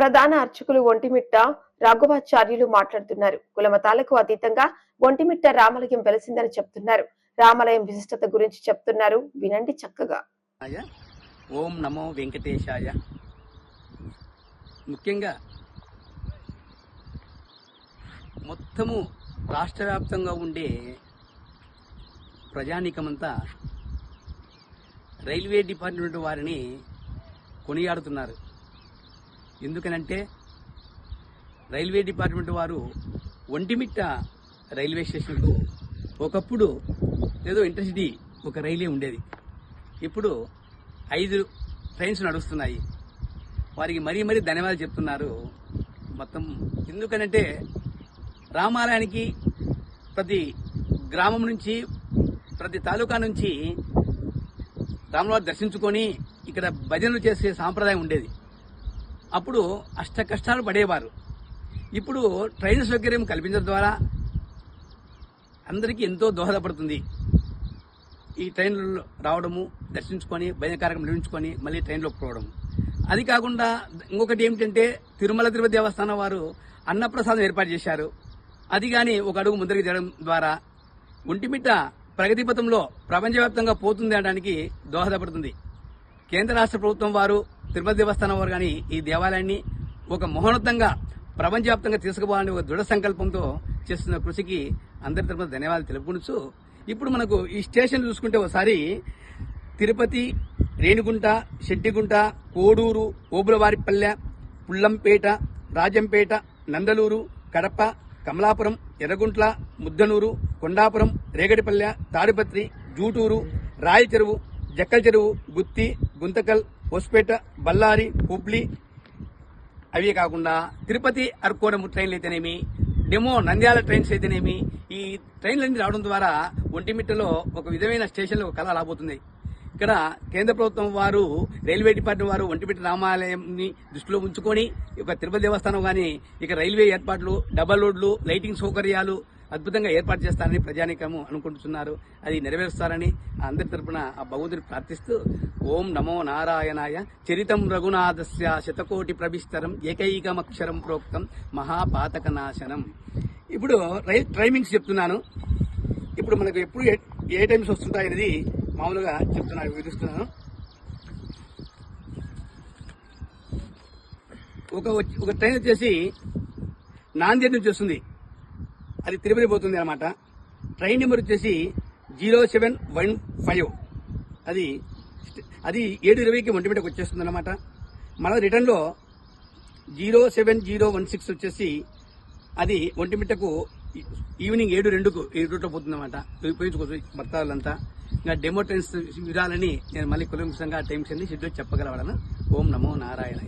ప్రధాన అర్చకులు ఒంటిమిట్ట రాఘవాచార్యులు మాట్లాడుతున్నారు. కులమతాలకు అతీతంగా ఒంటిమిట్ట రామలయం వెలిసిందని చెప్తున్నారు. రామాలయం విశిష్టత గురించి చెప్తున్నారు. వినండి చక్కగా. ఆయ ఓం నమో వెంకటేశాయ. ముఖ్యంగా మొత్తము రాష్ట్ర వ్యాప్తంగా ఉండే ప్రజానీకమంతా రైల్వే డిపార్ట్మెంట్ వారిని కొనియాడుతున్నారు. ఎందుకనంటే రైల్వే డిపార్ట్మెంట్ వారు ఒంటిమిట్ట రైల్వే స్టేషన్కు ఒకప్పుడు ఏదో ఇంటర్సిటీ ఒక రైలే ఉండేది. ఇప్పుడు ఐదు ట్రైన్స్ నడుస్తున్నాయి. వారికి మరీ మరీ ధన్యవాదాలు చెప్తున్నారు. మొత్తం ఎందుకనంటే రామాలయానికి ప్రతి గ్రామం నుంచి ప్రతి తాలూకా నుంచి రామలవారి దర్శించుకొని ఇక్కడ భజనలు చేసే సాంప్రదాయం ఉండేది. అప్పుడు అష్ట కష్టాలు పడేవారు. ఇప్పుడు ట్రైన్ సౌకర్యం కల్పించడం ద్వారా అందరికీ ఎంతో దోహదపడుతుంది. ఈ ట్రైన్లలో రావడము దర్శించుకొని భయకారకం కార్యక్రమం నిర్మించుకొని మళ్ళీ ట్రైన్లోకి పోవడం అది కాకుండా ఇంకొకటి ఏమిటంటే తిరుమల తిరుపతి దేవస్థానం వారు అన్నప్రసాదం ఏర్పాటు చేశారు. అది కానీ ఒక అడుగు ముందరికి జరగడం ద్వారా ఒంటిమిట్ట ప్రగతి పథంలో ప్రపంచవ్యాప్తంగా పోతుంది అనడానికి దోహదపడుతుంది. కేంద్ర రాష్ట్ర ప్రభుత్వం వారు తిరుపతి దేవస్థానం వారు కానీ ఈ దేవాలయాన్ని ఒక మహోన్నతంగా ప్రపంచవ్యాప్తంగా తీసుకుపోవాలని ఒక దృఢ సంకల్పంతో చేస్తున్న కృషికి అందరి తరపున ధన్యవాదాలు తెలుపుకుంటూ ఇప్పుడు మనకు ఈ స్టేషన్ చూసుకుంటే ఒకసారి తిరుపతి రేణిగుంట శెట్టిగుంట కోడూరు ఓబులవారిపల్లె పుల్లంపేట రాజంపేట నందలూరు కడప కమలాపురం ఎర్రగుంట్ల ముద్దనూరు కొండాపురం రేగడిపల్లె తాడిపత్రి జూటూరు రాయచెరువు జక్కల చెరువు గుత్తి గుంతకల్ హొస్పేట బళ్ళారి హుబ్లీ అవే కాకుండా తిరుపతి అర్కోణం ట్రైన్లు అయితేనేమి డెమో నంద్యాల ట్రైన్స్ అయితేనేమి ఈ ట్రైన్లన్నీ రావడం ద్వారా ఒంటిమిట్టలో ఒక విధమైన స్టేషన్లో ఒక కళ రాబోతుంది ఇక్కడ కేంద్ర ప్రభుత్వం వారు రైల్వే డిపార్ట్మెంట్ వారు ఒంటిమిట్ట రామాలయంని దృష్టిలో ఉంచుకొని ఒక తిరుపతి దేవస్థానం కానీ ఇక రైల్వే ఏర్పాట్లు డబల్ రోడ్లు లైటింగ్ సౌకర్యాలు అద్భుతంగా ఏర్పాటు చేస్తారని ప్రజానీకము అనుకుంటున్నారు. అది నెరవేరుస్తారని అందరి తరపున ఆ భగవంతుని ప్రార్థిస్తూ ఓం నమో నారాయణాయ చరితం రఘునాథస్య శతకోటి ప్రభిస్తరం ఏకైకమక్షరం ప్రోక్తం మహాపాతక నాశనం ఇప్పుడు రైల్ టైమింగ్స్ చెప్తున్నాను. ఇప్పుడు మనకు ఎప్పుడు ఏ- ఏ టైమ్స్ వస్తుంటాయి అనేది మామూలుగా చెప్తున్నాను వివరిస్తున్నాను. ఒక ఒక ట్రైన్ వచ్చేసి నాందేడ్ నుంచి వస్తుంది అది తిరుపతి పోతుంది అనమాట ట్రైన్ నెంబర్ వచ్చేసి జీరో సెవెన్ వన్ ఫైవ్. అది అది ఏడు ఇరవైకి ఒంటిమిటకు వచ్చేస్తుంది అనమాట మన రిటర్న్లో zero seven zero one six వచ్చేసి అది ఒంటిమిట్టకు ఈవినింగ్ ఏడు రెండుకు ఈ రూట్లో పోతుంది అనమాట ఉపయోగించుకోవచ్చు వాళ్ళంతా ఇంకా డెమో ట్రైన్స్ వివరాలని నేను మళ్ళీ కులంసంగా టైమ్స్ అన్ని షెడ్యూల్ చెప్పగలవాడను. ఓం నమో నారాయణ